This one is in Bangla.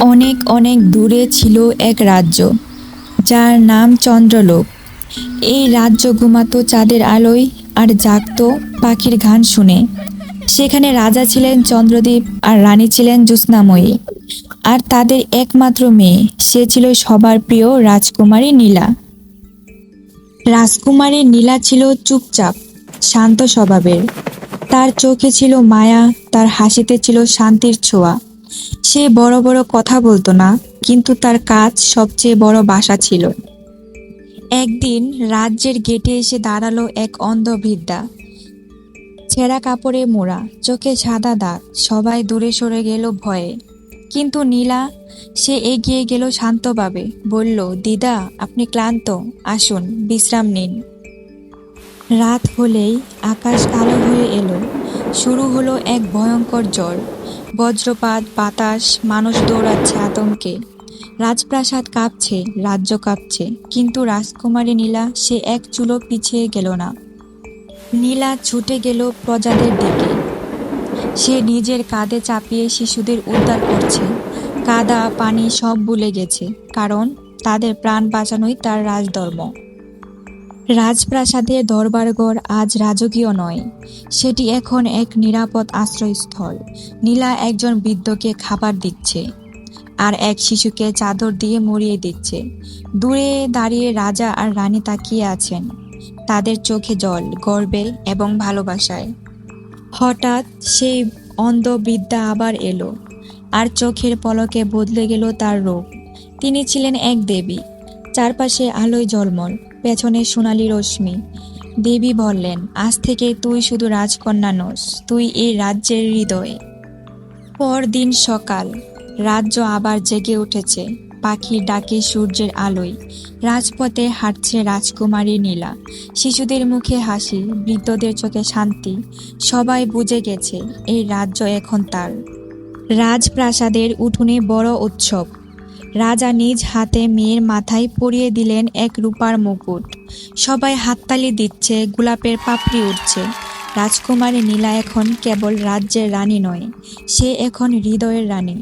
অনেক অনেক দূরে ছিল এক রাজ্য, যার নাম চন্দ্রলোক। এই রাজ্য ঘুমাতো চাঁদের আলোয় আর জাগত পাখির গান শুনে। সেখানে রাজা ছিলেন চন্দ্রদ্বীপ আর রানী ছিলেন জ্যোৎস্নাময়ী। আর তাদের একমাত্র মেয়ে, সে ছিল সবার প্রিয় রাজকুমারী নীলা। রাজকুমারী নীলা ছিল চুপচাপ, শান্ত স্বভাবের। তার চোখে ছিল মায়া, তার হাসিতে ছিল শান্তির ছোঁয়া। সে বড় বড় কথা বলতো না, কিন্তু তার কাজ সবচেয়ে বড় বাসা ছিল। একদিন রাজ্যের গেটে এসে দাঁড়াল এক অন্ধ বৃদ্ধা ছেঁড়া কাপড়ে মোড়া, চোখে সাদা দাগ, সবাই দূরে সরে গেল ভয়ে। কিন্তু নীলা, সে এগিয়ে গেল শান্তভাবে, বলল, দিদা, আপনি ক্লান্ত, আসুন, বিশ্রাম নিন। রাত হলেই আকাশ কালো হয়ে এলো। শুরু হলো এক ভয়ঙ্কর জ্বর। বজ্রপাত, বাতাস, মানুষ দৌড়াচ্ছে আতঙ্কে। রাজপ্রাসাদ কাঁপছে, রাজ্য কাঁপছে, কিন্তু রাজকুমারী নীলা, সে এক চুলো পিছিয়ে গেল না। নীলা ছুটে গেল প্রজাদের দিকে। সে নিজের কাঁধে চাপিয়ে শিশুদের উদ্ধার করছে। কাদা, পানি সব ভুলে গেছে, কারণ তাদের প্রাণ বাঁচানোই তার রাজধর্ম। রাজপ্রাসাদের দরবারগড় আজ রাজকীয় নয়। সেটি এখন এক নিরাপদ আশ্রয়স্থল। নীলা একজন বৃদ্ধকে খাবার দিচ্ছে আর এক শিশুকে চাদর দিয়ে মরিয়ে দিচ্ছে। দূরে দাঁড়িয়ে রাজা আর রানী তাকিয়ে আছেন। তাদের চোখে জল, গর্বে এবং ভালোবাসায়। হঠাৎ সেই অন্ধ বিদ্যা আবার এলো আর চোখের পলকে বদলে গেল তার রূপ। তিনি ছিলেন এক দেবী। চারপাশে আলোয় জলমল পেছনে সোনালি রশ্মি। দেবী বললেন, আজ থেকে তুই শুধু রাজকন্যা নস, তুই এই রাজ্যের হৃদয়। পরদিন সকাল, রাজ্য আবার জেগে উঠেছে পাখির ডাকে সূর্যের আলোয়। রাজপথে হাঁটছে রাজকুমারী নীলা, শিশুদের মুখে হাসি, বৃদ্ধদের চোখে শান্তি, সবাই বুঝে গেছে এই রাজ্য এখন তার। রাজপ্রাসাদের উঠোনে বড় উৎসব রাজা নিজ হাতে মেয়ের মাথায় পরিয়ে দিলেন এক রূপার মুকুট। সবাই হাততালি দিচ্ছে, গোলাপের পাপড়ি উঠছে রাজকুমারী নীলা এখন কেবল রাজ্যের রানী নয়, সে এখন হৃদয়ের রানী।